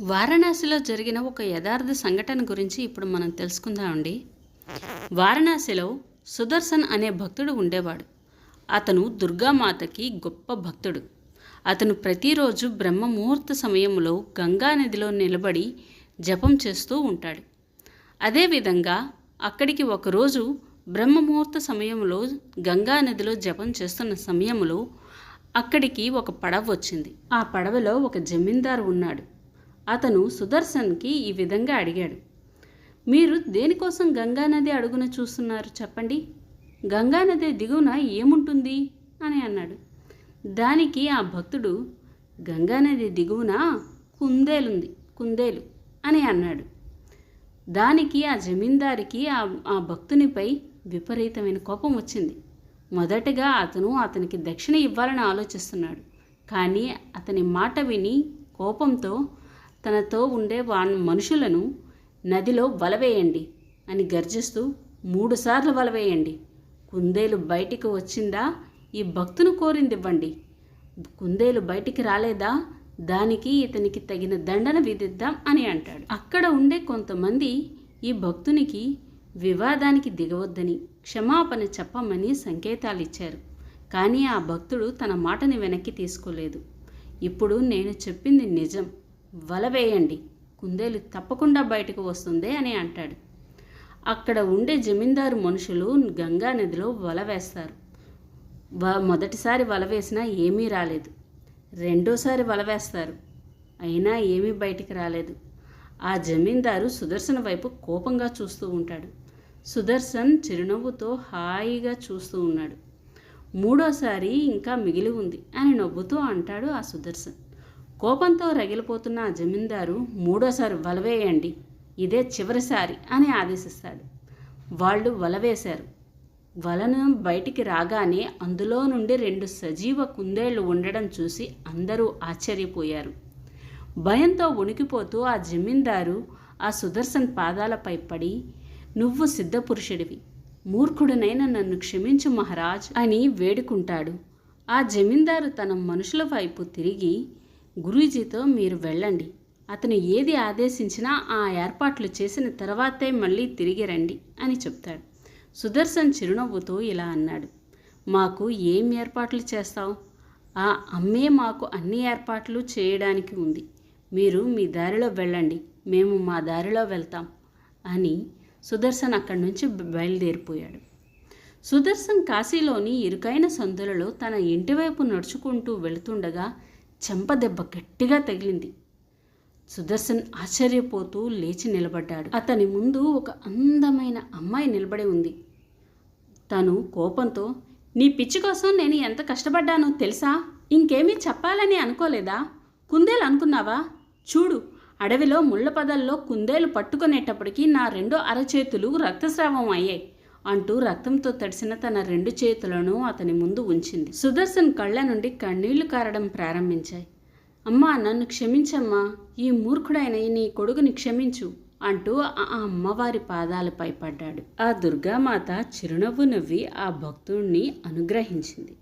వారణాసిలో జరిగిన ఒక యథార్థ సంఘటన గురించి ఇప్పుడు మనం తెలుసుకుందామండి వారణాసిలో సుదర్శన్ అనే భక్తుడు ఉండేవాడు. అతను దుర్గామాతకి గొప్ప భక్తుడు. అతను ప్రతిరోజు బ్రహ్మ ముహూర్త సమయంలో గంగా నదిలో నిలబడి జపం చేస్తూ ఉంటాడు. అదేవిధంగా అక్కడికి ఒకరోజు బ్రహ్మ ముహూర్త సమయంలో గంగా నదిలో జపం చేస్తున్న సమయంలో అక్కడికి ఒక పడవ వచ్చింది. ఆ పడవలో ఒక జమీందారు ఉన్నాడు. అతను సుదర్శన్కి ఈ విధంగా అడిగాడు. మీరు దేనికోసం గంగానది అడుగున చూస్తున్నారు చెప్పండి? గంగానది దిగువన ఏముంటుంది? అని అన్నాడు. దానికి ఆ భక్తుడు గంగానది దిగువన కుందేలుంది కుందేలు అని అన్నాడు. దానికి ఆ జమీందారికి ఆ ఆ భక్తునిపై విపరీతమైన కోపం వచ్చింది. మొదటగా అతను అతనికి దక్షిణ ఇవ్వాలని ఆలోచిస్తున్నాడు. కానీ అతని మాట విని కోపంతో తనతో ఉండే వా మనుషులను నదిలో వలవేయండి అని గర్జిస్తూ మూడుసార్లు వలవేయండి. కుందేలు బయటికి వచ్చిందా? ఈ భక్తును కోరింది ఇవ్వండి కుందేలు బయటికి రాలేదా? దానికి ఇతనికి తగిన దండన విధిద్దాం అని అంటాడు. అక్కడ ఉండే కొంతమంది ఈ భక్తునికి వివాదానికి దిగవద్దని క్షమాపణ చెప్పమని సంకేతాలు ఇచ్చారు కానీ ఆ భక్తుడు తన మాటని వెనక్కి తీసుకోలేదు. ఇప్పుడు నేను చెప్పింది నిజం. వల వేయండి కుందేలు తప్పకుండా బయటకు వస్తుంది అని అంటాడు. అక్కడ ఉండే జమీందారు మనుషులు గంగా నదిలో వల వేస్తారు. వ మొదటిసారి వల వేసినా ఏమీ రాలేదు. రెండోసారి వల వేస్తారు. అయినా ఏమీ బయటికి రాలేదు. ఆ జమీందారు సుదర్శన్ వైపు కోపంగా చూస్తూ ఉంటాడు. సుదర్శన్ చిరునవ్వుతో హాయిగా చూస్తూ ఉన్నాడు. మూడోసారి ఇంకా మిగిలి ఉంది అని నవ్వుతూ అంటాడు ఆ సుదర్శన్. కోపంతో రగిలిపోతున్న ఆ జమీందారు మూడోసారి వలవేయండి ఇదే చివరిసారి అని ఆదేశిస్తాడు. వాళ్ళు వలవేశారు వలను బయటికి రాగానే అందులో నుండి రెండు సజీవ కుందేళ్ళు ఉండడం చూసి అందరూ ఆశ్చర్యపోయారు. భయంతో ఉణికిపోతూ ఆ జమీందారు ఆ సుదర్శన్ పాదాలపై పడి నువ్వు సిద్ధపురుషుడివి. మూర్ఖుడినైన నన్ను క్షమించు మహారాజ్ అని వేడుకుంటాడు. ఆ జమీందారు తన మనుషుల వైపు తిరిగి గురూజీతో మీరు వెళ్ళండి. అతను ఏది ఆదేశించినా ఆ ఏర్పాట్లు చేసిన తర్వాతే మళ్ళీ తిరిగి రండి అని చెప్తాడు. సుదర్శన్ చిరునవ్వుతో ఇలా అన్నాడు. మాకు ఏం ఏర్పాట్లు చేస్తావు? ఆ అమ్మే మాకు అన్ని ఏర్పాట్లు చేయడానికి ఉంది. మీరు మీ దారిలో వెళ్ళండి. మేము మా దారిలో వెళ్తాం అని సుదర్శన్ అక్కడి నుంచి బయలుదేరిపోయాడు. సుదర్శన్ కాశీలోని ఇరుకైన సందులలో తన ఇంటివైపు నడుచుకుంటూ వెళుతుండగా చెంపదెబ్బ గట్టిగా తగిలింది. సుదర్శన్ ఆశ్చర్యపోతూ లేచి నిలబడ్డాడు. అతని ముందు ఒక అందమైన అమ్మాయి నిలబడి ఉంది. తను కోపంతో నీ పిచ్చి కోసం నేను ఎంత కష్టపడ్డానో తెలుసా? ఇంకేమీ చెప్పాలని అనుకోలేదా? కుందేలు అనుకున్నావా? చూడు అడవిలో ముళ్ళ పదల్లో కుందేలు పట్టుకునేటప్పటికీ నా రెండో అరచేతులు రక్తస్రావం అయ్యాయి. అంటూ రక్తంతో తడిసిన తన రెండు చేతులను అతని ముందు ఉంచింది. సుదర్శన్ కళ్ళ నుండి కన్నీళ్ళు కారడం ప్రారంభించాయి. అమ్మా నన్ను క్షమించమ్మా. ఈ మూర్ఖుడైన నీ కొడుకుని క్షమించు అంటూ ఆ అమ్మవారి పాదాలపై పడ్డాడు ఆ దుర్గామాత చిరునవ్వు నవ్వి ఆ భక్తుణ్ణి అనుగ్రహించింది.